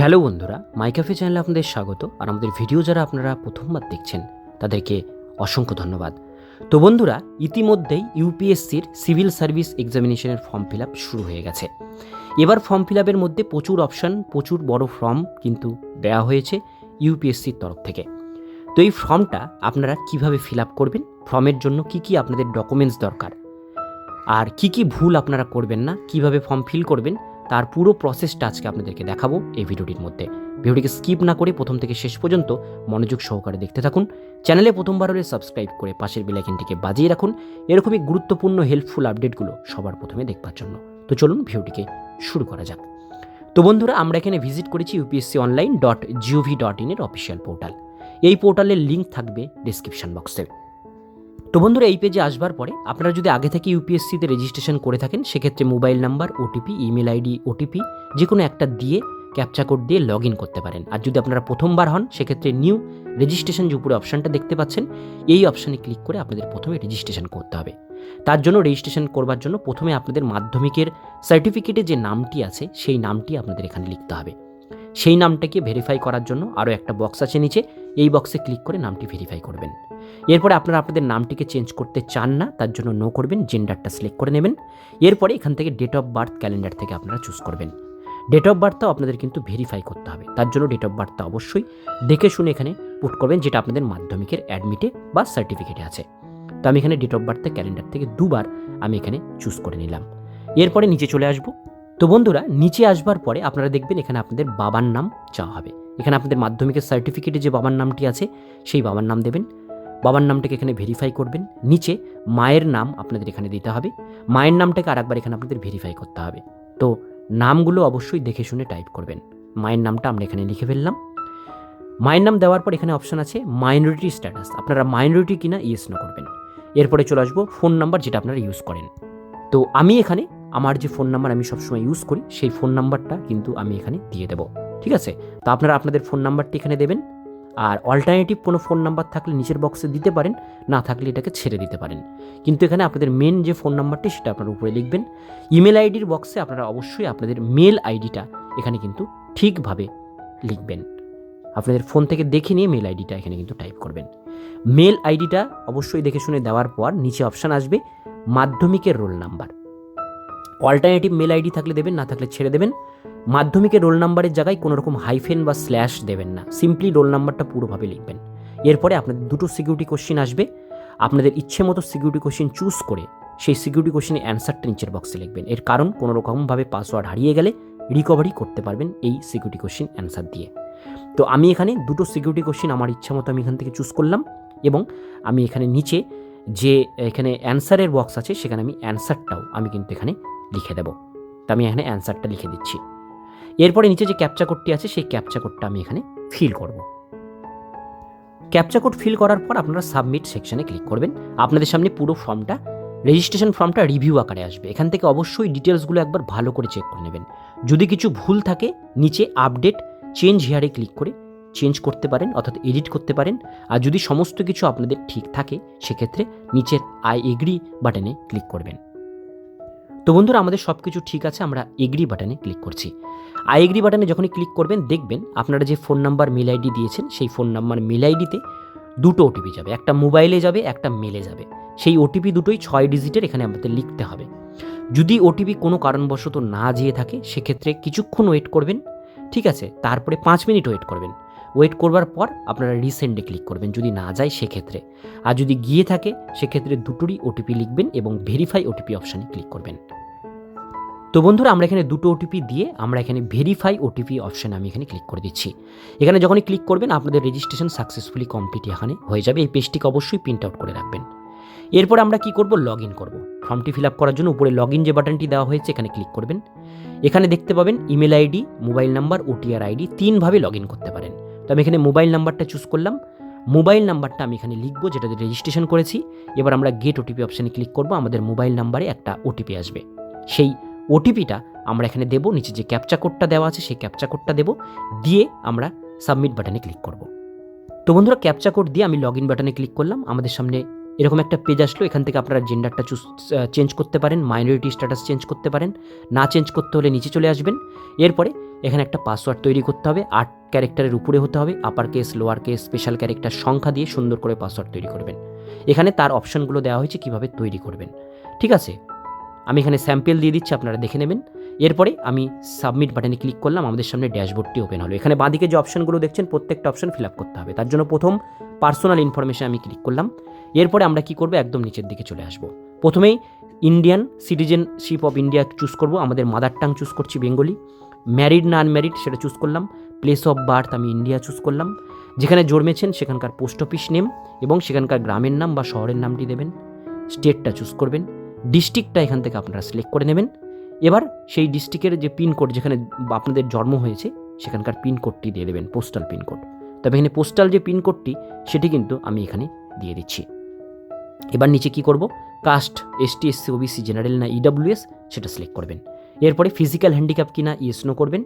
Hello বন্ধুরা মাইকাফে চ্যানেলে আপনাদের স্বাগত। আর আমাদের ভিডিও যারা আপনারা প্রথমবার দেখছেন, তাদেরকে অসংখ্য ধন্যবাদ। তো বন্ধুরা, ইতিমধ্যেই ইউপিএসসির সিভিল সার্ভিস এক্সামিনেশনের ফর্ম ফিল শুরু হয়ে গেছে। এবার ফর্ম ফিল মধ্যে প্রচুর অপশান, প্রচুর বড় ফর্ম কিন্তু দেওয়া হয়েছে ইউপিএসসির তরফ থেকে। তো এই ফর্মটা আপনারা কীভাবে ফিল করবেন, ফর্মের জন্য কি কি আপনাদের ডকুমেন্টস দরকার, আর কি কি ভুল আপনারা করবেন না, কীভাবে ফর্ম ফিল করবেন তার পুরো প্রসেসটা আজকে আপনাদেরকে দেখাবো এই ভিডিওটির মধ্যে। ভিডিওটিকে স্কিপ না করে প্রথম থেকে শেষ পর্যন্ত মনোযোগ সহকারে দেখতে থাকুন। চ্যানেলে প্রথমবার হলে সাবস্ক্রাইব করে পাশের বেলাইকেনটিকে বাজিয়ে রাখুন। এরকমই গুরুত্বপূর্ণ হেল্পফুল আপডেটগুলো সবার প্রথমে দেখবার জন্য। তো চলুন ভিডিওটিকে শুরু করা যাক। তো বন্ধুরা, আমরা এখানে ভিজিট করেছি UPSC online dot GOV dot ইনের অফিসিয়াল পোর্টাল এই পোর্টালের লিঙ্ক থাকবে ডিসক্রিপশন বক্সে তো বন্ধুরা, এই পেজে আসবার পরে আপনারা যদি আগে থেকে ইউপিএসসিতে রেজিস্ট্রেশন করে থাকেন, সেক্ষেত্রে mobile number OTP email ID OTP যে কোনো একটা দিয়ে ক্যাপচা কোড দিয়ে লগ ইন করতে পারেন। আর যদি আপনারা প্রথমবার হন, সেক্ষেত্রে নিউ রেজিস্ট্রেশন যে উপরে অপশানটা দেখতে পাচ্ছেন, এই অপশানে ক্লিক করে আপনাদের প্রথমে রেজিস্ট্রেশন করতে হবে। তার জন্য রেজিস্ট্রেশন করবার জন্য প্রথমে আপনাদের মাধ্যমিকের সার্টিফিকেটে যে নামটি আছে, সেই নামটি আপনাদের এখানে লিখতে হবে। সেই নামটাকে ভেরিফাই করার জন্য আরও একটা বক্স আছে নিচে এই বক্সে ক্লিক করে নামটি ভেরিফাই করবেন। এরপরে আপনারা আপনাদের নামটিকে চেঞ্জ করতে চান না, তার জন্য নো করবেন জেন্ডারটা সিলেক্ট করে নেবেন। এরপরে এখান থেকে ডেট অফ বার্থ ক্যালেন্ডার থেকে আপনারা চুজ করবেন। ডেট অফ বার্থটাও আপনাদের কিন্তু ভেরিফাই করতে হবে, তার জন্য ডেট অফ বার্থটা অবশ্যই দেখে শুনে এখানে পুট করবেন, যেটা আপনাদের মাধ্যমিকের অ্যাডমিটে বা সার্টিফিকেটে আছে। তো আমি এখানে ডেট অফ বার্থটা ক্যালেন্ডার থেকে দুবার আমি এখানে চুজ করে নিলাম। এরপরে নিচে চলে আসব। তো বন্ধুরা, নিচে আসবার পরে আপনারা দেখবেন এখানে আপনাদের বাবার নাম চাওয়া হবে। এখানে আপনাদের মাধ্যমিকের সার্টিফিকেটে যে বাবার নামটি আছে, সেই বাবার নাম দেবেন। বাবার নামটাকে এখানে ভেরিফাই করবেন। নিচে মায়ের নাম আপনাদের এখানে দিতে হবে। মায়ের নামটাকে আরেকবার এখানে আপনাদের ভেরিফাই করতে হবে। তো নামগুলো অবশ্যই দেখে শুনে টাইপ করবেন। মায়ের নামটা আমরা এখানে লিখে ফেললাম। মায়ের নাম দেওয়ার পর এখানে অপশান আছে মাইনরিটি স্ট্যাটাস আপনারা মাইনরিটি কিনা ইয়েস নো করবেন। এরপরে চলে আসব ফোন নাম্বার যেটা আপনারা ইউজ করেন। তো আমি এখানে, আমার যে ফোন নাম্বার আমি সবসময় ইউজ করি, সেই ফোন নাম্বারটা কিন্তু আমি এখানে দিয়ে দেবো। ঠিক আছে? তো আপনারা আপনাদের ফোন নাম্বারটি এখানে দেবেন। আর অল্টারনেটিভ কোনো ফোন নাম্বার থাকলে নিচের বক্সে দিতে পারেন, না থাকলে এটাকে ছেড়ে দিতে পারেন। কিন্তু এখানে আপনাদের মেন যে ফোন নাম্বারটি সেটা আপনারা উপরে লিখবেন। ইমেল আইডির বক্সে আপনারা অবশ্যই আপনাদের মেল আইডিটা এখানে কিন্তু ঠিকভাবে লিখবেন। আপনাদের ফোন থেকে দেখে নিয়ে মেল আইডিটা এখানে কিন্তু টাইপ করবেন। মেল আইডিটা অবশ্যই দেখে শুনে দেওয়ার পর নিচে অপশান আসবে মাধ্যমিকের roll number alternative mail ID থাকলে দেবেন, না থাকলে ছেড়ে দেবেন। মাধ্যমিকের রোল নাম্বারের জায়গায় কোনো রকম হাইফেন বা স্ল্যাশ দেবেন না। সিম্পলি রোল নাম্বারটা পুরোভাবে লিখবেন। এরপরে আপনাদের দুটো সিকিউরিটি কোশ্চিন আসবে। আপনাদের ইচ্ছে মতো সিকিউরিটি কোশ্চিন চুজ করে সেই সিকিউরিটি কোশ্চিনের অ্যান্সারটা নিচের বক্সে লিখবেন। এর কারণ কোনো রকমভাবে পাসওয়ার্ড হারিয়ে গেলে রিকভারি করতে পারবেন এই সিকিউরিটি কোশ্চিন অ্যান্সার দিয়ে। তো আমি এখানে দুটো সিকিউরিটি কোশ্চিন আমার ইচ্ছা মতো আমি এখান থেকে চুজ করলাম এবং আমি এখানে নিচে যে এখানে অ্যান্সারের বক্স আছে সেখানে আমি অ্যান্সারটাও আমি কিন্তু এখানে লিখে দেবো। তো আমি এখানে অ্যান্সারটা লিখে দিচ্ছি। এরপরে নিচে যে ক্যাপচা কোডটি আছে, সেই ক্যাপচা কোডটা আমি এখানে ফিল করব। ক্যাপচা কোড ফিল করার পর আপনারা সাবমিট সেকশনে ক্লিক করবেন। আপনাদের সামনে পুরো ফর্মটা রেজিস্ট্রেশন ফর্মটা রিভিউ আকারে আসবে। এখান থেকে অবশ্যই ডিটেলসগুলো একবার ভালো করে চেক করে নেবেন। যদি কিছু ভুল থাকে, নিচে আপডেট চেঞ্জ হেয়ারে ক্লিক করে চেঞ্জ করতে পারেন, অর্থাৎ এডিট করতে পারেন। আর যদি সমস্ত কিছু আপনাদের ঠিক থাকে, সেক্ষেত্রে নিচের আই এগ্রি বাটনে ক্লিক করবেন। তো বন্ধুরা, আমাদের সব কিছু ঠিক আছে, আমরা এগ্রি বাটনে ক্লিক করছি। আই এগ্রি বাটনে যখনই ক্লিক করবেন, দেখবেন আপনারা যে ফোন নাম্বার মেল আইডি দিয়েছেন, সেই ফোন নাম্বার মেল আইডিতে দুটো ওটিপি যাবে। একটা মোবাইলে যাবে, একটা মেলে যাবে। সেই ওটিপি দুটোই ছয় ডিজিটের এখানে আমাদের লিখতে হবে। যদি ওটিপি কোনো কারণবশত না যেয়ে থাকে, সেক্ষেত্রে কিছুক্ষণ ওয়েট করবেন, ঠিক আছে? তারপরে পাঁচ মিনিট ওয়েট করবেন। ওয়েট করবার পর আপনারা রিসেন্ডে ক্লিক করবেন, যদি না যায় সেক্ষেত্রে। আর যদি গিয়ে থাকে, সেক্ষেত্রে দুটোরই ওটিপি লিখবেন এবং ভেরিফাই ওটিপি অপশানে ক্লিক করবেন। তো বন্ধুরা, আমরা এখানে দুটো ওটিপি দিয়ে আমরা এখানে ভেরিফাই ওটিপি অপশানে আমি এখানে ক্লিক করে দিচ্ছি। এখানে যখনই ক্লিক করবেন, আপনাদের রেজিস্ট্রেশন সাকসেসফুলি কমপ্লিট এখানে হয়ে যাবে। এই পেজটিকে অবশ্যই প্রিন্ট আউট করে রাখবেন। এরপর আমরা কি করব? লগ ইন করব। ফর্মটি ফিল আপ করার জন্য উপরে লগ ইন যে বাটনটি দেওয়া হয়েছে, এখানে ক্লিক করবেন। এখানে দেখতে পাবেন email ID mobile number OTR ID তিনভাবে log in করতে পারেন। তো আমি এখানে মোবাইল নাম্বারটা চুজ করলাম। মোবাইল নাম্বারটা আমি এখানে লিখব যেটা রেজিস্ট্রেশন করেছি। এবার আমরা গেট ওটিপি অপশানে ক্লিক করব, আমাদের মোবাইল নাম্বারে একটা ওটিপি আসবে। সেই ওটিপিটা আমরা এখানে দেবো, নিচে যে ক্যাপচা কোডটা দেওয়া আছে, সেই ক্যাপচা কোডটা দেবো। দিয়ে আমরা সাবমিট বাটনে ক্লিক করব। তো বন্ধুরা ক্যাপচা কোড দিয়ে আমি লগ ইন বাটনে ক্লিক করলাম। আমাদের সামনে এরকম একটা পেজ আসলো, এখান থেকে আপনারা জেন্ডারটা চুজ চেঞ্জ করতে পারেন মাইনরিটি স্ট্যাটাস চেঞ্জ করতে পারেন। না চেঞ্জ করতে হলে নিচে চলে আসবেন। এরপরে এখানে একটা পাসওয়ার্ড তৈরি করতে হবে, আট ক্যারেক্টারের উপরে হতে হবে upper case lower case special character সংখ্যা দিয়ে সুন্দর করে পাসওয়ার্ড তৈরি করবেন। এখানে তার অপশনগুলো দেওয়া হয়েছে কীভাবে তৈরি করবেন। ঠিক আছে? আমি এখানে স্যাম্পেল দিয়ে দিচ্ছি, আপনারা দেখে নেবেন। এরপরে আমি সাবমিট বাটনে ক্লিক করলাম, আমাদের সামনে ড্যাশবোর্ডটি ওপেন হলো। এখানে বাঁদিকে যে অপশনগুলো দেখছেন, প্রত্যেকটা অপশন ফিল আপ করতে হবে। তার জন্য প্রথম পার্সোনাল ইনফরমেশন আমি ক্লিক করলাম। এরপরে আমরা কি করব? একদম নিচের দিকে চলে আসব। প্রথমেই Indian citizenship of India choose করব। আমাদের মাদার টাং চুজ করছি বেঙ্গলি ম্যারিড না আনম্যারিড সেটা চুজ করলাম। প্লেস অফ বার্থ আমি ইন্ডিয়া চুজ করলাম। যেখানে জন্মেছেন সেখানকার পোস্ট অফিস নেম এবং সেখানকার গ্রামের নাম বা শহরের নামটি দেবেন। স্টেটটা চুজ করবেন। ডিস্ট্রিক্টটা এখান থেকে আপনারা সিলেক্ট করে নেবেন। এবার সেই ডিস্ট্রিক্টের যে পিনকোড যেখানে আপনাদের জন্ম হয়েছে, সেখানকার পিনকোডটি দিয়ে দেবেন পোস্টাল পিনকোড তবে এখানে পোস্টাল যে পিনকোডটি সেটি কিন্তু আমি এখানে দিয়ে দিচ্ছি। এবার নিচে কি করব? Caste ST SC OBC general না ইডাব্লিউএস সেটা সিলেক্ট করবেন। এরপরে ফিজিক্যাল হ্যান্ডিক্যাপ কিনা ইয়েস নো করবেন,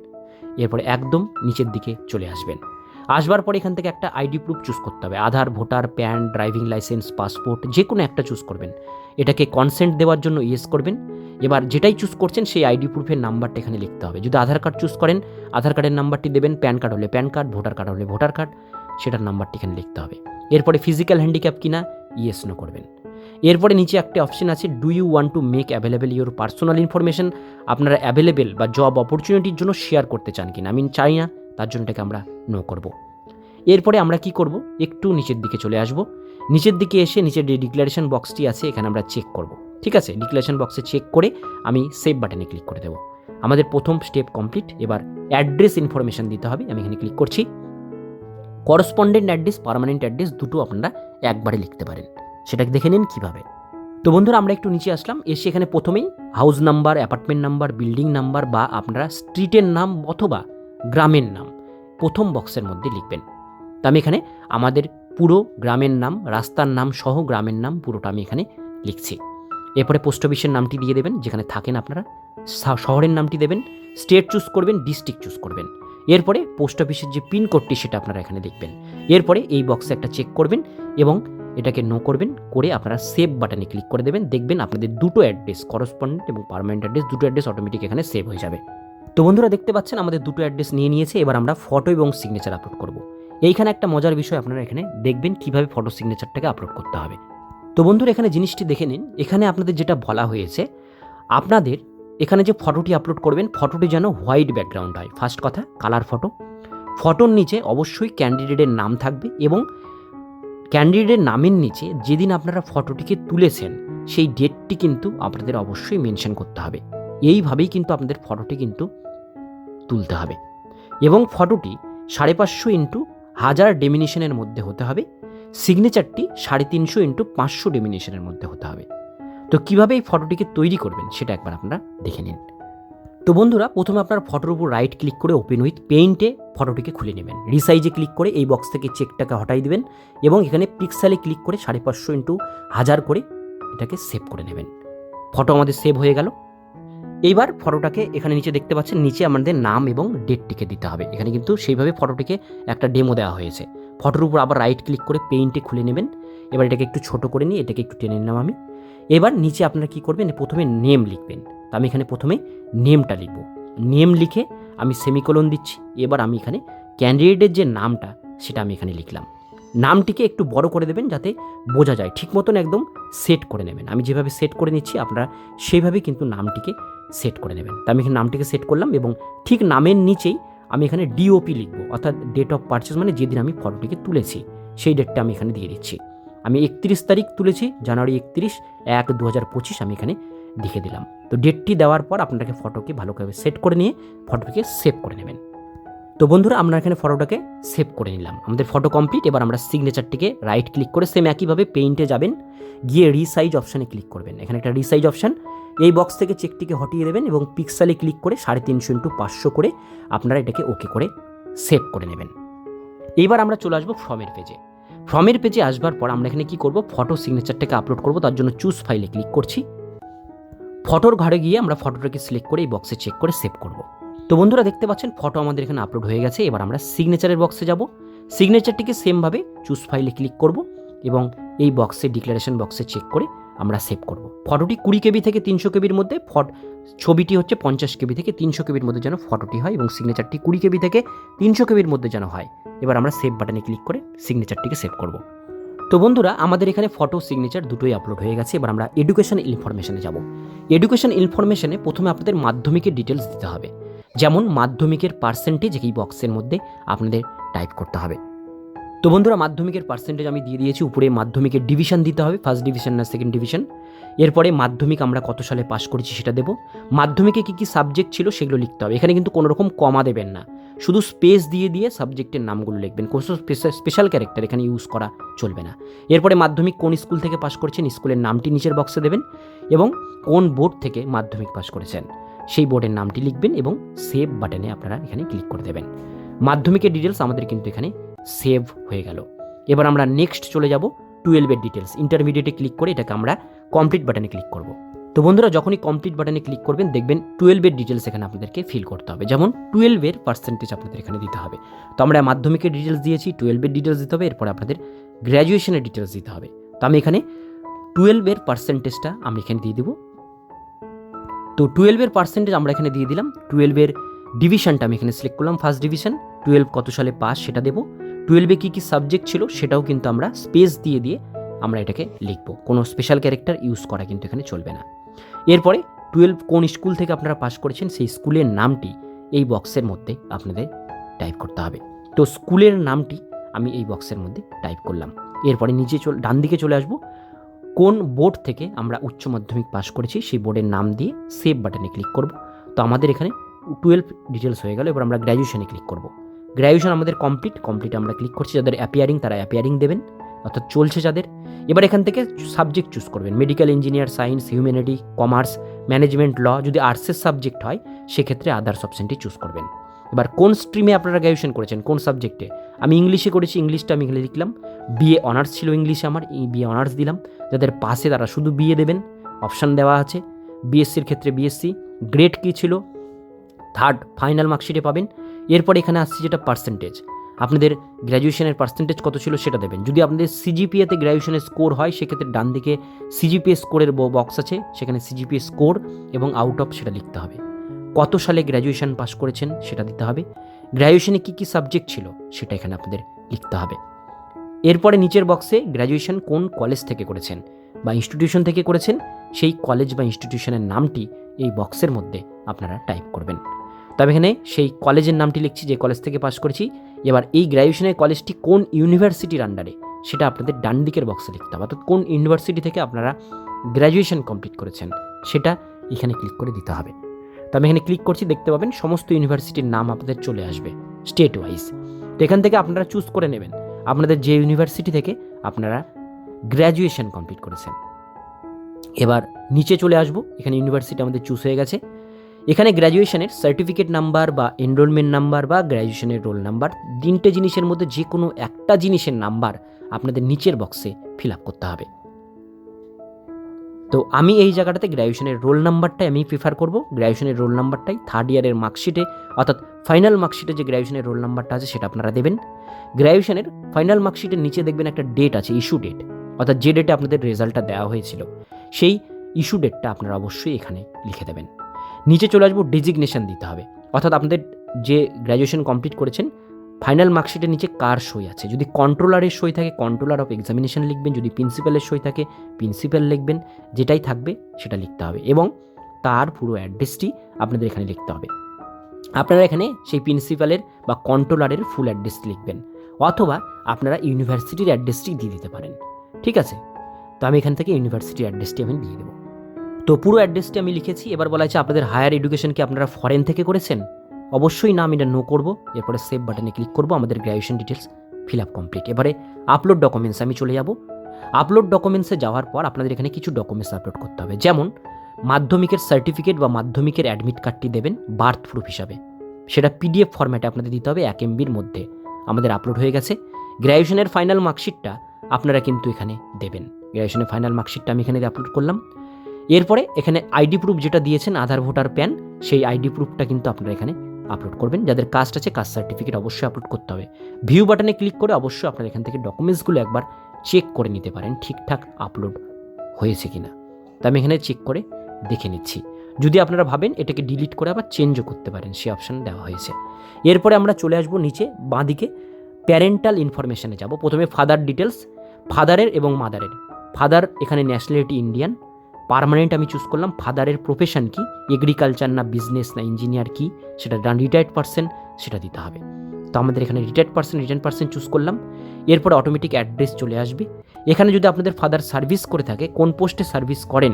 এরপরে একদম নিচের দিকে চলে আসবেন। আসবার পরে এখান থেকে একটা আইডি প্রুফ চুজ করতে হবে। Aadhaar, voter, PAN driving licence passport যে কোনো একটা চুজ করবেন। এটাকে কনসেন্ট দেওয়ার জন্য ইয়েস করবেন। এবার যেটাই চুজ করছেন, সেই আইডি প্রুফের নাম্বারটা এখানে লিখতে হবে। যদি আধার কার্ড চুজ করেন, আধার কার্ডের নাম্বারটি দেবেন, প্যান কার্ড হলে প্যান কার্ড ভোটার কার্ড হলে ভোটার কার্ড সেটার নাম্বারটি এখানে লিখতে হবে। এরপরে ফিজিক্যাল হ্যান্ডিক্যাপ কিনা ইয়েস নো করবেন। এরপরে নিচে একটা অপশন আছে do you want to make available your personal information আপনারা অ্যাভেলেবেল বা জব অপরচুনিটির জন্য শেয়ার করতে চান কিনা আমি চাই না, তার জন্য এটাকে আমরা নো করব। এরপরে আমরা কি করব? একটু নিচের দিকে চলে আসব। নিচের দিকে এসে নিচের যে ডিক্লারেশন বক্সটি আছে, এখানে আমরা চেক করব। ঠিক আছে? ডিক্লারেশন বক্সে চেক করে আমি সেভ বাটনে ক্লিক করে দেবো। আমাদের প্রথম স্টেপ কমপ্লিট এবার অ্যাড্রেস ইনফরমেশন দিতে হবে, আমি এখানে ক্লিক করছি। করসপন্ডেন্ট অ্যাড্রেস পার্মানেন্ট অ্যাড্রেস দুটো আপনারা একবারে লিখতে পারেন। সেটাকে দেখে নিন কীভাবে। তো বন্ধুরা, আমরা একটু নিচে আসলাম। এসে এখানে প্রথমেই house number apartment number building number বা আপনারা স্ট্রিটের নাম অথবা গ্রামের নাম প্রথম বক্সের মধ্যে লিখবেন। তো আমি এখানে আমাদের পুরো গ্রামের নাম, রাস্তার নাম সহ গ্রামের নাম পুরোটা আমি এখানে লিখছি। এরপরে পোস্ট অফিসের নামটি দিয়ে দেবেন, যেখানে থাকেন আপনারা। শহরের নামটি দেবেন স্টেট চুজ করবেন ডিস্ট্রিক্ট চুজ করবেন। এরপরে পোস্ট অফিসের যে পিনকোডটি সেটা আপনারা এখানে দেখবেন। এরপরে এই বক্সে একটা চেক করবেন এবং এটাকে নো করবেন, করে আপনারা সেভ বাটনে ক্লিক করে দেবেন, দেখবেন আপনাদের দুটো অ্যাড্রেস করসপন্ডেন্ট এবং পারমানেন্ট অ্যাড্রেস দুটো অ্যাড্রেস অটোমেটিক এখানে সেভ হয়ে যাবে। তো বন্ধুরা দেখতে পাচ্ছেন, আমাদের দুটো অ্যাড্রেস নিয়ে নিয়েছে, এবার আমরা ফটো এবং সিগনেচার আপলোড করব। এইখানে একটা মজার বিষয় আপনারা এখানে দেখবেন, কীভাবে ফটো সিগনেচারটাকে আপলোড করতে হবে। তো বন্ধুরা এখানে জিনিসটি দেখে নিন, এখানে আপনাদের যেটা বলা হয়েছে, আপনাদের এখানে যে ফটোটি আপলোড করবেন ফটোটি যেন হোয়াইট ব্যাকগ্রাউন্ড হয়। ফার্স্ট কথা কালার ফটো ফটোর নিচে অবশ্যই ক্যান্ডিডেটের নাম থাকবে এবং ক্যান্ডিডেটের নামের নিচে যেদিন আপনারা ফটোটিকে তুলেছেন, সেই ডেটটি কিন্তু আপনাদের অবশ্যই মেনশন করতে হবে। এইভাবেই কিন্তু আপনাদের ফটোটি কিন্তু তুলতে হবে। এবং ফটোটি সাড়ে পাঁচশো ইন্টু হাজার ডেমিনেশনের মধ্যে হতে হবে। সিগনেচারটি সাড়ে তিনশো ইন্টু পাঁচশো ডেমিনেশনের মধ্যে হতে হবে। তো কীভাবে এই ফটোটিকে তৈরি করবেন, সেটা একবার আপনারা দেখে নিন। তো বন্ধুরা, প্রথমে আপনার ফটোর উপর রাইট ক্লিক করে ওপেন উইথ পেইন্টে ফটোটিকে খুলে নেবেন। রিসাইজে ক্লিক করে এই বক্স থেকে চেকটাকে হটাই দেবেন এবং এখানে পিক্সেলে ক্লিক করে সাড়ে পাঁচশো ইন্টু হাজার করে এটাকে সেভ করে নেবেন। ফটো আমাদের সেভ হয়ে গেল। এইবার ফটোটাকে এখানে নিচে দেখতে পাচ্ছেন, নিচে আমাদের নাম এবং ডেটটিকে দিতে হবে। এখানে কিন্তু সেইভাবে ফটোটিকে একটা ডেমো দেওয়া হয়েছে। ফটোর উপর আবার রাইট ক্লিক করে পেইন্টে খুলে নেবেন। এবার এটাকে একটু ছোট করে নিয়ে এটাকে একটু টেনে নিলাম আমি। এবার নিচে আপনারা কি করবেন, প্রথমে নেম লিখবেন। তো আমি এখানে প্রথমে নেমটা লিখব। নেম লিখে আমি সেমিকোলন দিচ্ছি, এবার আমি এখানে ক্যান্ডিডেটের যে নামটা, সেটা আমি এখানে লিখলাম। নামটিকে একটু বড় করে দেবেন যাতে বোঝা যায়। ঠিক মতন একদম সেট করে নেবেন। আমি যেভাবে সেট করে নিচ্ছি, আপনারা সেইভাবে কিন্তু নামটিকে সেট করে নেবেন। তো আমি এখানে নামটিকে সেট করলাম এবং ঠিক নামের নিচেই আমি এখানে ডিওপি লিখব, অর্থাৎ ডেট অফ পারচেস মানে যেদিন আমি ফটোটিকে তুলেছি, সেই ডেটটা আমি এখানে দিয়ে দিচ্ছি। আমি একত্রিশ তারিখ তুলেছি, জানুয়ারি একত্রিশ, এক দু হাজার পঁচিশ আমি এখানে লিখে দিলাম। তো ডেটটি দেওয়ার পর আপনাকে ফটোকে ভালোভাবে সেট করে নিয়ে ফটোটিকে সেভ করে নেবেন। তো বন্ধুরা, আমরা এখানে ফটোটাকে সেভ করে নিলাম। আমাদের ফটো কমপ্লিট এবার আমরা সিগনেচারটিকে রাইট ক্লিক করে সেম একইভাবে পেইন্টে যাবেন, গিয়ে রিসাইজ অপশানে ক্লিক করবেন। এখানে একটা রিসাইজ অপশান এই বক্স থেকে চেকটিকে হটিয়ে দেবেন এবং পিক্সেলে ক্লিক করে সাড়ে তিনশো ইন্টু পাঁচশো করে আপনারা এটাকে ওকে করে সেভ করে নেবেন। এইবার আমরা চলে আসব ফর্মের পেজে ফর্মের পেজে আসবার পর আমরা এখানে কি করব? ফটো সিগনেচারটাকে আপলোড করব, তার জন্য চুজ ফাইলে ক্লিক করছি। ফটোর ঘরে গিয়ে আমরা ফটোটাকে সিলেক্ট করে এই বক্সে চেক করে সেভ করব। তো বন্ধুরা দেখতে পাচ্ছেন ফটো আমাদের এখানে আপলোড হয়ে গেছে, এবার আমরা সিগনেচারের বক্সে যাব। সিগনেচারটিকে সেমভাবে চুজ ফাইলে ক্লিক করব এবং এই বক্সে ডিক্লারেশন বক্সে চেক করে আমরা সেভ করব। ফটোটি কুড়ি কেবি থেকে তিনশো কেবির মধ্যে ফট ছবিটি হচ্ছে পঞ্চাশ কেবি থেকে তিনশো কেবির মধ্যে যেন ফটোটি হয় এবং সিগনেচারটি কুড়ি কেবি থেকে তিনশো কেবির মধ্যে যেন হয়। এবার আমরা সেভ বাটনে ক্লিক করে সিগনেচারটিকে সেভ করব। তো বন্ধুরা, আমাদের এখানে ফটো সিগনেচার দুটোই আপলোড হয়ে গেছে। এবার আমরা এডুকেশন ইনফরমেশনে যাব। এডুকেশন ইনফরমেশনে প্রথমে আপনাদের মাধ্যমিকের ডিটেলস দিতে হবে। যেমন মাধ্যমিকের পার্সেন্টেজ এই বক্সের মধ্যে আপনাদের টাইপ করতে হবে। তো বন্ধুরা, মাধ্যমিকের পার্সেন্টেজ আমি দিয়ে দিয়েছি। উপরে মাধ্যমিকের ডিভিশন দিতে হবে ফার্স্ট ডিভিশন না সেকেন্ড ডিভিশন এরপরে মাধ্যমিক আমরা কত সালে পাশ করেছি সেটা দেবো। মাধ্যমিকে কী কী সাবজেক্ট ছিল সেগুলো লিখতে হবে। এখানে কিন্তু কোনো রকম কমা দেবেন না। শুধু স্পেস দিয়ে দিয়ে সাবজেক্টের নামগুলো লিখবেন। কোনো স্পেশাল ক্যারেক্টার এখানে ইউজ করা চলবে না। এরপরে মাধ্যমিক কোন স্কুল থেকে পাশ করেছেন স্কুলের নামটি নিচের বক্সে দেবেন এবং কোন বোর্ড থেকে মাধ্যমিক পাশ করেছেন, সেই বোর্ডের নামটি লিখবেন এবং সেভ বাটনে আপনারা এখানে ক্লিক করে দেবেন। মাধ্যমিকের ডিটেলস আমাদের কিন্তু এখানে সেভ হয়ে গেল। এবার আমরা নেক্সট চলে যাব টুয়েলভের ডিটেলস ইন্টারমিডিয়েটে ক্লিক করে এটাকে আমরা কমপ্লিট বাটনে ক্লিক করব। তো বন্ধুরা, যখনই কমপ্লিট বাটনে ক্লিক করবেন, দেখবেন টুয়েলভের ডিটেলস এখানে আপনাদেরকে ফিল করতে হবে। যেমন টুয়েলভের পার্সেন্টেজ আপনাদের এখানে দিতে হবে। তো আমরা মাধ্যমিকের ডিটেলস দিয়েছি, টুয়েলভের ডিটেলস দিতে হবে, এরপর আপনাদের গ্র্যাজুয়েশনের ডিটেলস দিতে হবে। তো আমি এখানে টুয়েলভের পার্সেন্টেজটা আমি এখানে দিয়ে দেবো। তো টুয়েলভের পার্সেন্টেজ আমরা এখানে দিয়ে দিলাম। টুয়েলভের ডিভিশনটা আমি এখানে সিলেক্ট করলাম। ফার্স্ট ডিভিশন টুয়েলভ কত সালে পাস সেটা দেবো। টুয়েলভে কী কী সাবজেক্ট ছিল সেটাও কিন্তু আমরা স্পেস দিয়ে দিয়ে আমরা এটাকে লিখব। কোনো স্পেশাল ক্যারেক্টার ইউজ করা কিন্তু এখানে চলবে না। এরপরে টুয়েলভ কোন স্কুল থেকে আপনারা পাস করেছেন সেই স্কুলের নামটি এই বক্সের মধ্যে আপনাদের টাইপ করতে হবে। তো স্কুলের নামটি আমি এই বক্সের মধ্যে টাইপ করলাম। এরপরে নিচে চল ডান দিকে চলে আসব। কোন বোর্ড থেকে আমরা উচ্চ মাধ্যমিক পাস করেছি সেই বোর্ডের নাম দিয়ে সেভ বাটনে ক্লিক করব। তো আমাদের এখানে টুয়েলভ ডিটেলস হয়ে গেল, এবার আমরা গ্র্যাজুয়েশনে ক্লিক করব। গ্র্যাজুয়েশন আমাদের কমপ্লিট কমপ্লিট আমরা ক্লিক করছি, যাদের অ্যাপিয়ারিং তারা অ্যাপিয়ারিং দেবেন, অর্থাৎ চলছে যাদের। এবার এখান থেকে সাবজেক্ট চুজ করবেন medical engineer science humanity commerce management law যদি আর্টসের সাবজেক্ট হয়, সেক্ষেত্রে আদার্স অপশানটি চুজ করবেন। এবার কোন স্ট্রিমে আপনারা গ্র্যাজুয়েশন করেছেন, কোন সাবজেক্টে আমি ইংলিশে করেছি ইংলিশটা আমি লিখলাম। বিএ অনার্স ছিল ইংলিশে আমার বিএ অনার্স দিলাম। যাদের পাশে তারা শুধু বিএ দেবেন অপশান দেওয়া আছে। বিএসসির ক্ষেত্রে বিএসসি গ্রেড কী ছিল? থার্ড ফাইনাল মার্কশিটে পাবেন। এরপর এখানে আসছে যেটা পার্সেন্টেজ আপনাদের গ্র্যাজুয়েশনের পার্সেন্টেজ কত ছিল সেটা দেবেন। যদি আপনাদের সিজিপিএতে গ্র্যাজুয়েশনের স্কোর হয়, সেক্ষেত্রে ডান দিকে সিজিপিএ স্কোরের বক্স আছে, সেখানে সিজিপিএ স্কোর এবং আউট অফ সেটা লিখতে হবে। কত সালে গ্র্যাজুয়েশন পাস করেছেন সেটা দিতে হবে। গ্র্যাজুয়েশনে কী কী সাবজেক্ট ছিল সেটা এখানে আপনাদের লিখতে হবে। এরপরে নিচের বক্সে গ্র্যাজুয়েশন কোন কলেজ থেকে করেছেন বা ইনস্টিটিউশন থেকে করেছেন, সেই কলেজ বা ইনস্টিটিউশনের নামটি এই বক্সের মধ্যে আপনারা টাইপ করবেন। তবে এখানে সেই কলেজের নামটি লিখছি, যে কলেজ থেকে পাশ করেছি। এবার এই গ্র্যাজুয়েশনের কলেজটি কোন ইউনিভার্সিটির আন্ডারে সেটা আপনাদের ডান দিকের বক্সে লিখতে হবে। অর্থাৎ কোন ইউনিভার্সিটি থেকে আপনারা গ্র্যাজুয়েশন কমপ্লিট করেছেন? সেটা এখানে ক্লিক করে দিতে হবে। তো আমি এখানে ক্লিক করছি, দেখতে পাবেন সমস্ত ইউনিভার্সিটির নাম আপনাদের চলে আসবে স্টেট ওয়াইজ তো এখান থেকে আপনারা চুজ করে নেবেন। আপনাদের যে ইউনিভার্সিটি থেকে আপনারা গ্র্যাজুয়েশন কমপ্লিট করেছেন। এবার নিচে চলে আসব। এখানে ইউনিভার্সিটি আমাদের চুজ হয়ে গেছে। এখানে গ্র্যাজুয়েশনের সার্টিফিকেট নাম্বার বা এনরোলমেন্ট নাম্বার বা গ্র্যাজুয়েশনের রোল নাম্বার তিনটে জিনিসের মধ্যে যে কোনো একটা জিনিসের নাম্বার আপনাদের নিচের বক্সে ফিল আপ করতে হবে। তো আমি এই জায়গাটাতে গ্র্যাজুয়েশনের রোল নাম্বারটাই আমি প্রিফার করব। গ্র্যাজুয়েশনের রোল নাম্বারটাই থার্ড ইয়ারের মার্কশিটে অর্থাৎ ফাইনাল মার্কশিটে যে গ্র্যাজুয়েশনের রোল নাম্বারটা আছে সেটা আপনারা দেবেন। গ্র্যাজুয়েশনের ফাইনাল মার্কশিটের নিচে দেখবেন একটা ডেট আছে ইস্যু ডেট অর্থাৎ যে ডেটে আপনাদের রেজাল্টটা দেওয়া হয়েছিল, সেই ইস্যু ডেটটা আপনারা অবশ্যই এখানে লিখে দেবেন। নিচে চলে আসব ডেজিগনেশন দিতে হবে। অর্থাৎ আপনাদের যে গ্র্যাজুয়েশন কমপ্লিট করেছেন ফাইনাল মার্কশিটের নিচে কার সই আছে? যদি কন্ট্রোলারের সই থাকে কন্ট্রোলার অফ এক্সামিনেশন লিখবেন, যদি প্রিন্সিপালের সই থাকে প্রিন্সিপাল লিখবেন, যেটাই থাকবে সেটা লিখতে হবে এবং তার পুরো অ্যাড্রেসটি আপনাদের এখানে লিখতে হবে। আপনারা এখানে সেই প্রিন্সিপালের বা কন্ট্রোলারের ফুল অ্যাড্রেসটি লিখবেন অথবা আপনারা ইউনিভার্সিটির অ্যাড্রেসটি দিয়ে দিতে পারেন। ঠিক আছে? তো আমি এখান থেকে ইউনিভার্সিটির অ্যাড্রেসটি আমি দিয়ে দেবো। তো পুরো অ্যাড্রেসটি আমি লিখেছি। এবার বলা হয়েছে, আপনাদের হায়ার এডুকেশন কি আপনারা ফরেন থেকে করেছেন? অবশ্যই না আমি এটা নো করব, এরপরে সেভ বাটনে ক্লিক করব, আমাদের graduation details fill up complete. এবারে আপলোড ডকুমেন্টস, আমি চলে যাব। আপলোড ডকুমেন্টসে যাওয়ার পর আপনাদের এখানে কিছু ডকুমেন্টস আপলোড করতে হবে। যেমন, মাধ্যমিকের সার্টিফিকেট বা মাধ্যমিকের অ্যাডমিট কার্ডটি দেবেন বার্থ প্রুফ হিসাবে। সেটা পিডিএফ ফরম্যাটে আপনাদের দিতে হবে, এক এমবির মধ্যে আমাদের আপলোড হয়ে গেছে। গ্র্যাজুয়েশনের ফাইনাল মার্কশিটটা আপনারা কিন্তু এখানে দেবেন। গ্র্যাজুয়েশনের ফাইনাল মার্কশিটটা আমি এখানে আপলোড করলাম। এরপরে এখানে আইডি প্রুফ যেটা দিয়েছেন আধার ভোটার প্যান, সেই আইডি প্রুফটা কিন্তু আপনারা এখানে আপলোড করবেন। যাদের কাস্ট আছে, কাস্ট সার্টিফিকেট অবশ্যই আপলোড করতে হবে। ভিউ বাটনে ক্লিক করে অবশ্যই আপনারা এখান থেকে ডকুমেন্টসগুলো একবার চেক করে নিতে পারেন, ঠিকঠাক আপলোড হয়েছে কি না তা আমি এখানে চেক করে দেখে নিচ্ছি। যদি আপনারা ভাবেন এটাকে ডিলিট করে আবার চেঞ্জও করতে পারেন, সেই অপশান দেওয়া হয়েছে। এরপরে আমরা চলে আসব নিচে, বাঁদিকে প্যারেন্টাল ইনফরমেশানে যাব। প্রথমে ফাদার ডিটেলস ফাদারের এবং মাদারের ফাদার এখানে ন্যাশনালিটি ইন্ডিয়ান পার্মানেন্ট আমি চুজ করলাম ফাদারের প্রফেশন কি এগ্রিকালচার না বিজনেস না ইঞ্জিনিয়ার কি, সেটা রিটায়ার্ড পার্সন সেটা দিতে হবে। তো আমাদের এখানে retired person return person choose করলাম, এরপরে অটোমেটিক অ্যাড্রেস চলে আসবে। এখানে যদি আপনাদের ফাদার সার্ভিস করে থাকে, কোন পোস্টে সার্ভিস করেন,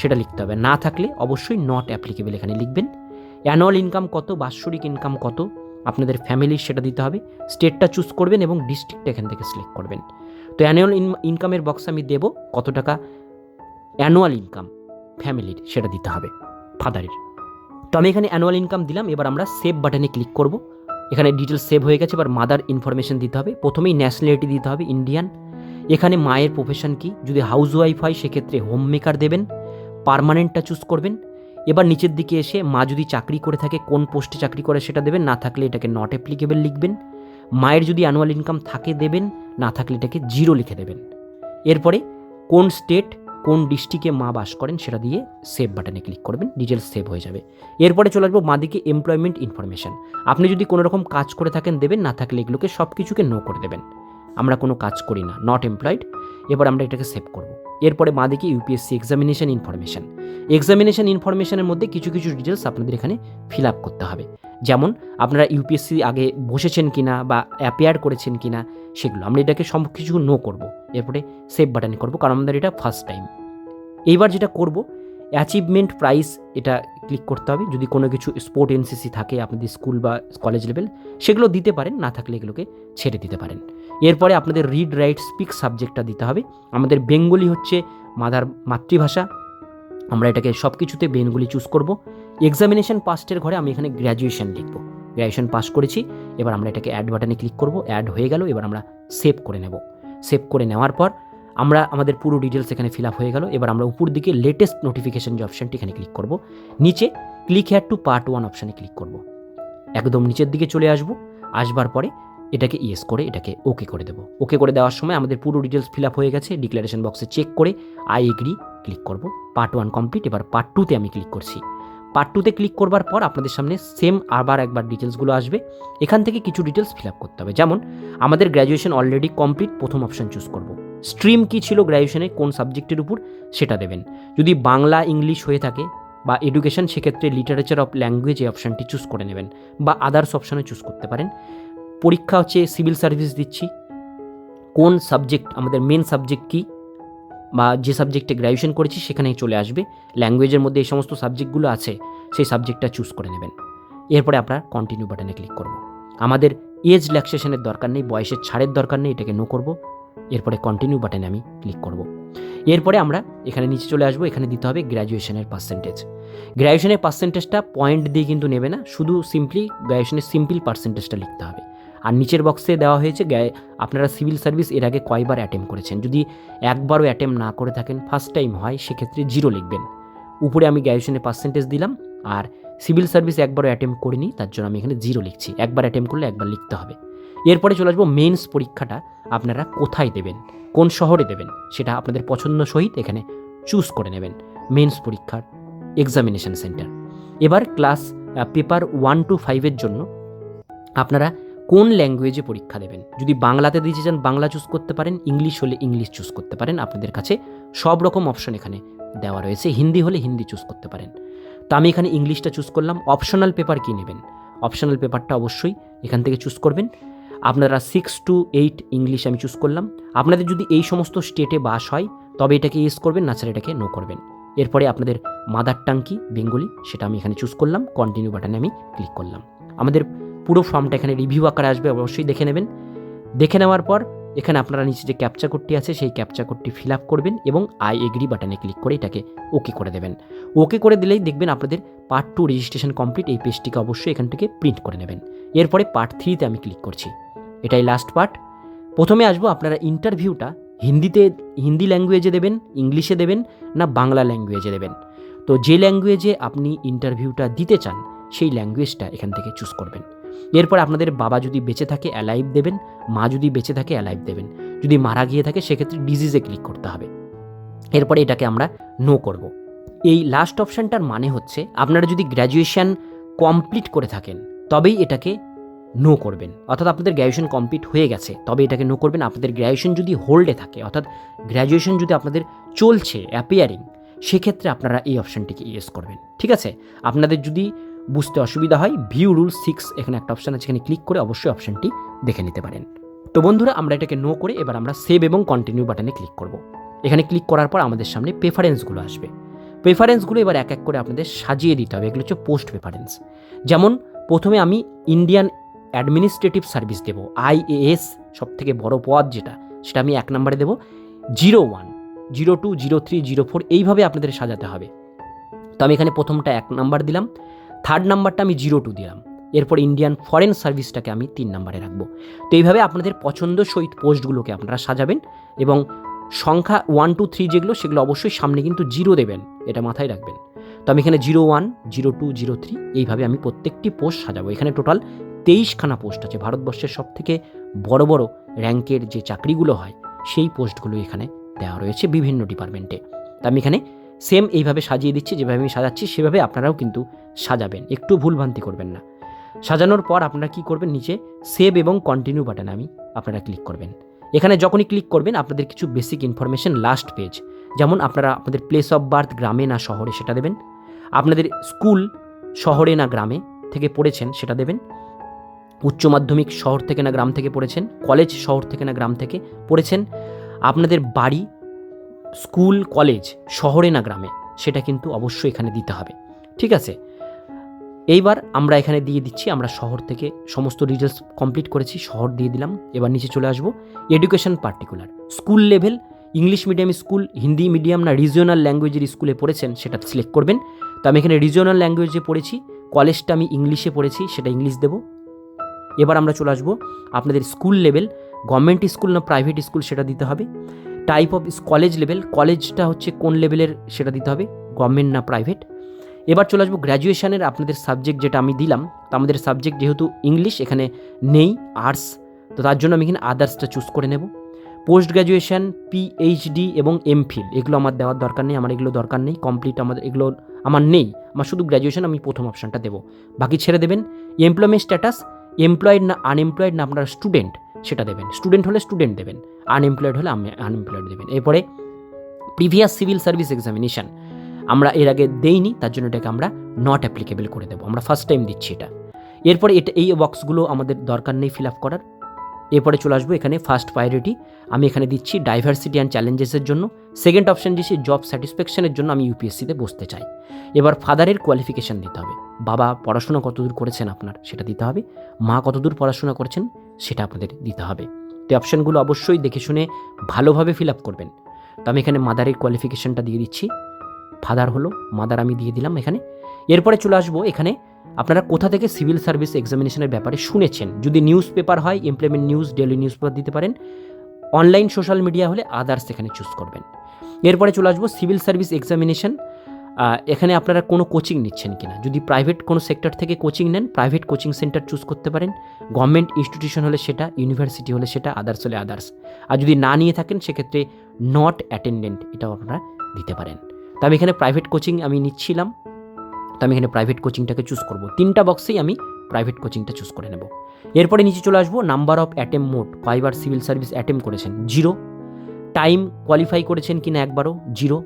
সেটা লিখতে হবে। না থাকলে অবশ্যই নট অ্যাপ্লিকেবল এখানে লিখবেন। অ্যানুয়াল ইনকাম কত, বাৎসরিক ইনকাম কত, আপনাদের ফ্যামিলির সেটা দিতে হবে। স্টেটটা চুজ করবেন এবং ডিস্ট্রিক্টটা এখান থেকে সিলেক্ট করবেন। তো অ্যানুয়াল ইনকামের বক্স আমি দেবো, কত টাকা অ্যানুয়াল ইনকাম ফ্যামিলির সেটা দিতে হবে, ফাদারের। তো আমি এখানে অ্যানুয়াল ইনকাম দিলাম, এবার আমরা সেভ বাটনে ক্লিক করব। এখানে ডিটেলস সেভ হয়ে গেছে, এবার মাদার ইনফরমেশন দিতে হবে। প্রথমেই ন্যাশনালিটি দিতে হবে, ইন্ডিয়ান। এখানে মায়ের প্রফেশন কি? যদি হাউস ওয়াইফ হয়, সেক্ষেত্রে হোম মেকার দেবেন পারমানেন্টটা চুজ করবেন। এবার নিচের দিকে এসে মা যদি চাকরি করে থাকে, কোন পোস্টে চাকরি করে সেটা দেবেন, না থাকলে এটাকে নট অ্যাপ্লিকেবল লিখবেন। মায়ের যদি অ্যানুয়াল ইনকাম থাকে, দেবেন, না থাকলে এটাকে জিরো লিখে দেবেন। এরপরে কোন স্টেট কোন ডিস্ট্রিক্টে মা বাস করেন সেটা দিয়ে সেভ বাটনে ক্লিক করবেন ডিটেলস সেভ হয়ে যাবে। এরপরে চলে আসব মাদিকে এমপ্লয়মেন্ট ইনফরমেশান আপনি যদি কোনো রকম কাজ করে থাকেন দেবেন, না থাকলে এগুলোকে সব কিছুকে নো করে দেবেন। আমরা কোনো কাজ করি না নট এমপ্লয়েড এবার আমরা এটাকে সেভ করব। এরপরে মাদিকে ইউপিএসসি এক্সামিনেশন ইনফরমেশান এক্সামিনেশন ইনফরমেশনের মধ্যে কিছু কিছু ডিটেলস আপনাদের এখানে ফিল আপ করতে হবে। যেমন, আপনারা ইউপিএসসি আগে বসেছেন কিনা বা অ্যাপিয়ার করেছেন কিনা সেগুলো। আমরা এটাকে সব কিছু নো করব। এরপরে সেভ বাটনে করব, কারণ আমাদের এটা ফার্স্ট টাইম এইবার যেটা করব অ্যাচিভমেন্ট প্রাইস এটা ক্লিক করতে হবে। যদি কোনো কিছু স্পোর্ট এনসিসি থাকে, আপনাদের স্কুল বা কলেজ লেভেল সেগুলো দিতে পারেন, না থাকলে এগুলোকে ছেড়ে দিতে পারেন। এরপরে আপনাদের রিড রাইট স্পিক সাবজেক্টটা দিতে হবে। আমাদের বেঙ্গলি হচ্ছে মাদার, মাতৃভাষা। আমরা এটাকে সব কিছুতে বেঙ্গলি চুজ করব এক্সামিনেশন পাস্টের ঘরে আমি এখানে গ্র্যাজুয়েশন লিখব। গ্র্যাজুয়েশন পাস করেছি। এবার আমরা এটাকে অ্যাড বাটনে ক্লিক করব। অ্যাড হয়ে গেল। এবার আমরা সেভ করে নেব। সেভ করে নেওয়ার পর আমরা আমাদের পুরো ডিটেলস এখানে ফিল আপ হয়ে গেল। এবার আমরা উপর দিকে লেটেস্ট নোটিফিকেশন যে অপশানটি এখানে ক্লিক করব। নিচে click here to part one অপশানে ক্লিক করব। একদম নিচের দিকে চলে আসব। আসবার পরে এটাকে ইয়েস করে এটাকে ওকে করে দেবো। ওকে করে দেওয়ার সময় আমাদের পুরো ডিটেলস ফিল আপ হয়ে গেছে। ডিক্লারেশন বক্সে চেক করে আই এগ্রি ক্লিক করব। পার্ট ওয়ান কমপ্লিট এবার পার্ট টুতে আমি ক্লিক করছি। পার্ট টুতে ক্লিক করবার পর আপনাদের সামনে সেম আবার একবার ডিটেলসগুলো আসবে। এখান থেকে কিছু ডিটেলস ফিল আপ করতে হবে। যেমন, আমাদের গ্র্যাজুয়েশন অলরেডি কমপ্লিট প্রথম অপশান চুজ করব। স্ট্রিম কী ছিল গ্র্যাজুয়েশনে কোন সাবজেক্টের উপর, সেটা দেবেন। যদি বাংলা, ইংলিশ হয়ে থাকে বা এডুকেশন, সেক্ষেত্রে লিটারেচার অফ ল্যাঙ্গুয়েজ এই অপশানটি চুজ করে নেবেন বা আদার্স অপশানে চুজ করতে পারেন। পরীক্ষা হচ্ছে সিভিল সার্ভিস দিচ্ছি। কোন সাবজেক্ট, আমাদের মেন সাবজেক্ট কী বা যে সাবজেক্টে গ্র্যাজুয়েশন করেছি সেখানেই চলে আসবে। ল্যাঙ্গুয়েজের মধ্যে এই সমস্ত সাবজেক্টগুলো আছে, সেই সাবজেক্টটা চুজ করে নেবেন। এরপরে আপনার কন্টিনিউ বাটনে ক্লিক করব। আমাদের এজ রিল্যাক্সেশনের দরকার নেই, বয়সের ছাড়ের দরকার নেই, এটাকে নো করব। এরপরে কন্টিনিউ বাটনে আমি ক্লিক করব। এরপরে আমরা এখানে নিচে চলে আসব, এখানে দিতে হবে গ্র্যাজুয়েশনের পার্সেন্টেজ গ্র্যাজুয়েশনের পার্সেন্টেজটা পয়েন্ট দিয়ে কিন্তু নেবে না, শুধু সিম্পলি গ্র্যাজুয়েশনের সিম্পল পার্সেন্টেজটা লিখতে হবে। আর নিচের বক্সে দেওয়া হয়েছে আপনারা সিভিল সার্ভিস এর আগে কয়বার অ্যাটেম্প করেছেন, যদি একবারও অ্যাটেম্প না করে থাকেন ফার্স্ট টাইম হয়, সেক্ষেত্রে জিরো লিখবেন। উপরে আমি গ্র্যাজুয়েশনের পার্সেন্টেজ দিলাম, আর সিভিল সার্ভিস একবারও অ্যাটেম্প করিনি, তার জন্য আমি এখানে জিরো লিখছি। একবার অ্যাটেম্প করলে একবার লিখতে হবে। এরপরে চলে আসব মেন্স পরীক্ষাটা। আপনারা কোথায় দেবেন? কোন শহরে দেবেন? সেটা আপনাদের পছন্দ সহিত এখানে চুজ করে নেবেন। মেন্স পরীক্ষার এক্সামিনেশন সেন্টার এবার ক্লাস পেপার ওয়ান টু ফাইভের জন্য আপনারা কোন ল্যাঙ্গুয়েজে পরীক্ষা দেবেন? যদি বাংলাতে দিতে চান, বাংলা চুজ করতে পারেন ইংলিশ হলে ইংলিশ চুজ করতে পারেন। আপনাদের কাছে সব রকম অপশন এখানে দেওয়া রয়েছে। হিন্দি হলে হিন্দি চুজ করতে পারেন। তো আমি এখানে ইংলিশটা চুজ করলাম। অপশনাল পেপার কী নেবেন? অপশনাল পেপারটা অবশ্যই এখান থেকে চুজ করবেন। আপনারা সিক্স টু এইট ইংলিশ আমি চুজ করলাম। আপনাদের যদি এই সমস্ত স্টেটে বাস হয়, তবে এটাকে ইউজ করবেন, না ছাড়া এটাকে নো করবেন। এরপরে আপনাদের মাদার টাং কি, বেঙ্গলি, সেটা আমি এখানে চুজ করলাম কন্টিনিউ বাটনে আমি ক্লিক করলাম। আমাদের পুরো ফর্মটা এখানে রিভিউ আকারে আসবে, অবশ্যই দেখে নেবেন। দেখে নেওয়ার পর, এখানে আপনারা নিচে যে ক্যাপচা কোডটি আছে, সেই ক্যাপচা কোডটি ফিল আপ করবেন এবং আই এগ্রি বাটনে ক্লিক করে এটাকে ওকে করে দেবেন। ওকে করে দিলেই দেখবেন আপনাদের পার্ট টু রেজিস্ট্রেশন কমপ্লিট এই পেজটিকে অবশ্যই এখান থেকে প্রিন্ট করে নেবেন। এরপরে পার্ট থ্রিতে আমি ক্লিক করছি। এটাই লাস্ট পার্ট প্রথমে আসব আপনারা ইন্টারভিউটা হিন্দিতে, হিন্দি ল্যাঙ্গুয়েজে দেবেন, ইংলিশে দেবেন না বাংলা ল্যাঙ্গুয়েজে দেবেন। তো যে ল্যাঙ্গুয়েজে আপনি ইন্টারভিউটা দিতে চান, সেই ল্যাঙ্গুয়েজটা এখান থেকে চুজ করবেন। এরপর আপনাদের বাবা যদি বেঁচে থাকে অ্যালাইভ দেবেন, মা যদি বেঁচে থাকে অ্যালাইভ দেবেন। যদি মারা গিয়ে থাকে, সেক্ষেত্রে ডিজিজে ক্লিক করতে হবে। এরপরে এটাকে আমরা নো করব। এই লাস্ট অপশানটার মানে হচ্ছে, আপনারা যদি গ্র্যাজুয়েশন কমপ্লিট করে থাকেন, তবেই এটাকে নো করবেন। অর্থাৎ আপনাদের গ্র্যাজুয়েশন কমপ্লিট হয়ে গেছে, তবে এটাকে নো করবেন। আপনাদের গ্র্যাজুয়েশন যদি হোল্ডে থাকে, অর্থাৎ গ্র্যাজুয়েশন যদি আপনাদের চলছে অ্যাপিয়ারিং সেক্ষেত্রে আপনারা এই অপশানটিকে ইয়েস করবেন। ঠিক আছে? আপনাদের যদি বুঝতে অসুবিধা হয় ভিউ রুল সিক্স এখানে একটা অপশান আছে, এখানে ক্লিক করে অবশ্যই অপশানটি দেখে নিতে পারেন। তো বন্ধুরা, আমরা এটাকে নো করে এবার আমরা সেভ এবং কন্টিনিউ বাটনে ক্লিক করব। এখানে ক্লিক করার পর আমাদের সামনে প্রেফারেন্সগুলো আসবে। প্রেফারেন্সগুলো এবার এক এক করে আপনাদের সাজিয়ে দিতে হবে। এগুলো হচ্ছে পোস্ট প্রেফারেন্স যেমন, প্রথমে আমি ইন্ডিয়ান অ্যাডমিনিস্ট্রেটিভ সার্ভিস দেবো আইএএস সব থেকে বড় পদ যেটা, সেটা আমি এক নম্বরে দেবো, zero one, zero two, zero three, zero four, এইভাবে আপনাদের সাজাতে হবে। তো আমি এখানে প্রথমটা এক নাম্বার দিলাম, থার্ড নাম্বারটা আমি জিরো টু দিলাম, এরপর ইন্ডিয়ান ফরেন সার্ভিসটাকে আমি তিন নম্বরে রাখব। তো এইভাবে আপনাদের পছন্দ সহিত পোস্টগুলোকে আপনারা সাজাবেন এবং সংখ্যা ওয়ান, টু, থ্রি যেগুলো, সেগুলো অবশ্যই সামনে কিন্তু জিরো দেবেন, এটা মাথায় রাখবেন। তো আমি এখানে zero one, zero two, zero three এইভাবে আমি প্রত্যেকটি পোস্ট সাজাবো। এখানে টোটাল তেইশখানা পোস্ট আছে। ভারতবর্ষের সব থেকে বড় বড় র্যাঙ্কের যে চাকরিগুলো হয়, সেই পোস্টগুলো এখানে দেওয়া রয়েছে বিভিন্ন ডিপার্টমেন্টে। তা আমি এখানে সেম এইভাবে সাজিয়ে দিচ্ছি, যেভাবে আমি সাজাচ্ছি, সেভাবে আপনারাও কিন্তু সাজাবেন। একটু ভুলভ্রান্তি করবেন না। সাজানোর পর আপনারা কি করবেন, নিচে সেভ এবং কন্টিনিউ বাটনে আমি আপনারা ক্লিক করবেন। এখানে যখনই ক্লিক করবেন, আপনাদের কিছু বেসিক ইনফরমেশন লাস্ট পেজ যেমন আপনারা আপনাদের প্লেস অফ বার্থ গ্রামে না শহরে সেটা দেবেন। আপনাদের স্কুল শহরে না গ্রামে থেকে পড়েছেন সেটা দেবেন। উচ্চ মাধ্যমিক শহর থেকে না গ্রাম থেকে পড়েছেন। কলেজ শহর থেকে না গ্রাম থেকে পড়েছেন। আপনাদের বাড়ি স্কুল কলেজ শহরে না গ্রামে সেটা কিন্তু অবশ্যই এখানে দিতে হবে। ঠিক আছে? এইবার আমরা এখানে দিয়ে দিচ্ছি, আমরা শহর থেকে সমস্ত ডিটেলস কমপ্লিট করেছি, শহর দিয়ে দিলাম। এবার নিচে চলে আসব। Education particular school level English medium school, Hindi medium না রিজিওনাল ল্যাঙ্গুয়েজের স্কুলে পড়েছেন, সেটা সিলেক্ট করবেন। তো আমি এখানে রিজিওনাল ল্যাঙ্গুয়েজে পড়েছি কলেজটা আমি ইংলিশে পড়েছি, সেটা ইংলিশ দেবো। এবার আমরা চলে আসব আপনাদের স্কুল লেভেল গভর্নমেন্ট স্কুল না প্রাইভেট স্কুল সেটা দিতে হবে। টাইপ অফ কলেজ লেভেল কলেজটা হচ্ছে কোন লেভেলের সেটা দিতে হবে গভর্নমেন্ট না প্রাইভেট এবার চলে আসব গ্র্যাজুয়েশানের আপনাদের সাবজেক্ট যেটা আমি দিলাম, তো আমাদের সাবজেক্ট যেহেতু ইংলিশ, এখানে নেই আর্টস তো তার জন্য আমি এখানে আদার্সটা চুজ করে নেব। পোস্ট গ্র্যাজুয়েশন পিএইচডি এবং এমফিল এগুলো আমার দেওয়ার দরকার নেই, আমার এগুলো দরকার নেই কমপ্লিট আমাদের এগুলো আমার নেই, আমার শুধু গ্র্যাজুয়েশন আমি প্রথম অপশানটা দেবো। বাকি ছেড়ে দেবেন এমপ্লয়মেন্ট স্ট্যাটাস এমপ্লয়েড না আনএমপ্লয়েড না আপনারা স্টুডেন্ট সেটা দেবেন। স্টুডেন্ট হলে স্টুডেন্ট দেবেন আনএমপ্লয়েড হলে আমি আনএমপ্লয়েড দেবেন। এরপরে প্রিভিয়াস সিভিল সার্ভিস এক্সামিনেশন আমরা এর আগে দেইনি, তার জন্য এটাকে আমরা নট অ্যাপ্লিকেবল করে দেবো। আমরা ফার্স্ট টাইম দিচ্ছি এটা। এরপরে এটা, এই বক্সগুলো আমাদের দরকার নেই ফিল আপ করার। এরপরে চলে আসব এখানে ফার্স্ট প্রায়োরিটি আমি এখানে দিচ্ছি ডাইভার্সিটি অ্যান্ড চ্যালেঞ্জেসের জন্য। সেকেন্ড অপশন দিচ্ছি জব স্যাটিসফ্যাকশনের জন্য আমি ইউপিএসসিতে বসতে চাই। এবার ফাদারের কোয়ালিফিকেশান দিতে হবে। বাবা পড়াশোনা কতদূর করেছেন আপনার সেটা দিতে হবে। মা কতদূর পড়াশোনা করেছেন সেটা আপনাদের দিতে হবে। তো অপশানগুলো অবশ্যই দেখে শুনে ভালোভাবে ফিল আপ করবেন। তো আমি এখানে মাদারের কোয়ালিফিকেশানটা দিয়ে দিচ্ছি। ফাদার হলো মাদার আমি দিয়ে দিলাম এখানে। এরপরে চলে আসব এখানে আপনারা কোথা থেকে সিভিল সার্ভিস এক্সামিনেশনের ব্যাপারে শুনেছেন? যদি নিউজ পেপার হয়, employment news daily news paper দিতে পারেন। অনলাইন সোশ্যাল মিডিয়া হলে আদার্স এখানে চুজ করবেন। এরপরে চলে আসব সিভিল সার্ভিস এক্সামিনেশন। এখানে আপনারা কোনো কোচিং নিচ্ছেন কিনা? যদি প্রাইভেট কোনো সেক্টর থেকে কোচিং নেন, প্রাইভেট কোচিং সেন্টার চুজ করতে পারেন। গভর্নমেন্ট ইনস্টিটিউশন হলে সেটা, ইউনিভার্সিটি হলে সেটা, আদার্স হলে আদার্স। আর যদি না নিয়ে থাকেন, সেক্ষেত্রে নট অ্যাটেন্ডেন্ট এটাও আপনারা দিতে পারেন। তো আমি এখানে প্রাইভেট কোচিং আমি নিচ্ছিলাম। তো আমি এখানে প্রাইভেট কোচিংটাকে চুজ করব। তিনটা বক্সেই আমি প্রাইভেট কোচিংটা চুজ করে নেব। এরপরে নিচে চলে আসব নাম্বার অফ অ্যাটেম মোড কয়বার সিভিল সার্ভিস অ্যাটেম করেছেন জিরো টাইম কোয়ালিফাই করেছেন কিনা একবারও জিরো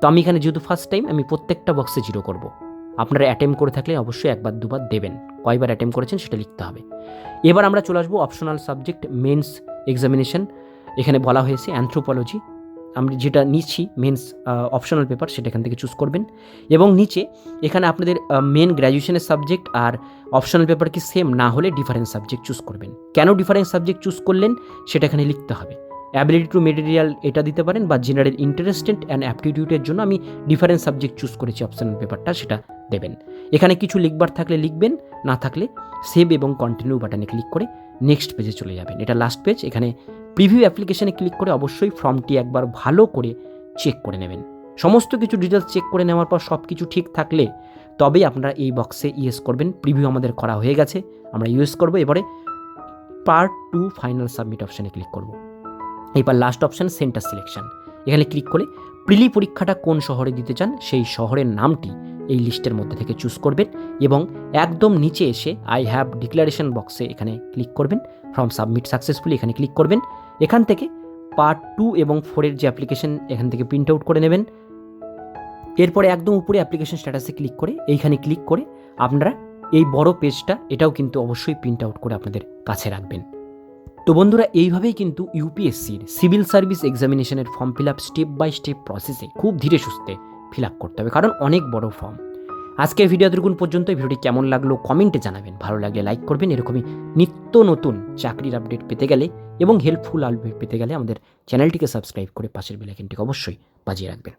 তো আমি এখানে যেহেতু ফার্স্ট টাইম আমি প্রত্যেকটা বক্সে জিরো করব। আপনারা অ্যাটেম করে থাকলে অবশ্যই একবার, দুবার দেবেন। কয়বার অ্যাটেম করেছেন সেটা লিখতে হবে। এবার আমরা চলে আসব অপশনাল সাবজেক্ট মেন্স এক্সামিনেশন এখানে বলা হয়েছে অ্যান্থ্রোপোলজি আমি যেটা নিচ্ছি মেন্স অপশনাল পেপার সেটা এখান থেকে চুজ করবেন। এবং নিচে এখানে আপনাদের মেন গ্র্যাজুয়েশনের সাবজেক্ট আর অপশনাল পেপার কি সেম না হলে ডিফারেন্ট সাবজেক্ট চুজ করবেন। কেন ডিফারেন্ট সাবজেক্ট চুজ করলেন? সেটা এখানে লিখতে হবে। অ্যাবিলিটি টু মেটেরিয়াল এটা দিতে পারেন বা জেনারেল ইন্টারেস্টেড অ্যান্ড অ্যাপটিটিউডের জন্য আমি ডিফারেন্ট সাবজেক্ট চুজ করেছি অপশনাল পেপারটা সেটা দেবেন। এখানে কিছু লিখবার থাকলে লিখবেন, না থাকলে সেভ এবং কন্টিনিউ বাটনে ক্লিক করে নেক্সট পেজে চলে যাবেন। এটা লাস্ট পেজ এখানে প্রিভিউ অ্যাপ্লিকেশানে ক্লিক করে অবশ্যই ফর্মটি একবার ভালো করে চেক করে নেবেন। সমস্ত কিছু ডিটেলস চেক করে নেওয়ার পর সব কিছু ঠিক থাকলে তবেই আপনারা এই বক্সে ইউএস করবেন। প্রিভিউ আমাদের করা হয়ে গেছে, আমরা ইউএস করব, এবারে পার্ট টু ফাইনাল সাবমিট অপশানে ক্লিক করব। এবার লাস্ট অপশান সেন্টার সিলেকশন এখানে ক্লিক করে প্রিলি পরীক্ষাটা কোন শহরে দিতে চান, সেই শহরের নামটি এই লিস্টের মধ্যে থেকে চুজ করবেন এবং একদম নিচে এসে আই হ্যাভ ডিক্লারেশন বক্সে এখানে ক্লিক করবেন ফ্রম সাবমিট সাকসেসফুলি এখানে ক্লিক করবেন, এখান থেকে পার্ট টু এবং ফোরের যে অ্যাপ্লিকেশন এখান থেকে প্রিন্ট আউট করে নেবেন। এরপরে একদম উপরে অ্যাপ্লিকেশন স্ট্যাটাসে ক্লিক করে, এইখানে ক্লিক করে আপনারা এই বড় পেজটা এটাও কিন্তু অবশ্যই প্রিন্ট আউট করে আপনাদের কাছে রাখবেন। তো বন্ধুরা, এইভাবেই কিন্তু ইউপিএসসির civil service এক্সামিনেশনের form fill up step by step প্রসেসে খুব ধীরে সুস্থে ফিল আপ করতে হবে, কারণ অনেক বড় ফর্ম। আজকের ভিডিও এতটুকুন পর্যন্ত ভিডিওটি কেমন লাগল কমেন্টে জানাবেন। ভালো লাগলে লাইক করবেন। এরকমই নিত্য নতুন চাকরির আপডেট পেতে গেলে এবং হেল্পফুল আপডেট পেতে গেলে আমাদের চ্যানেলটিকে সাবস্ক্রাইব করে পাশের বেলাইকনটিকে অবশ্যই বাজিয়ে রাখবেন।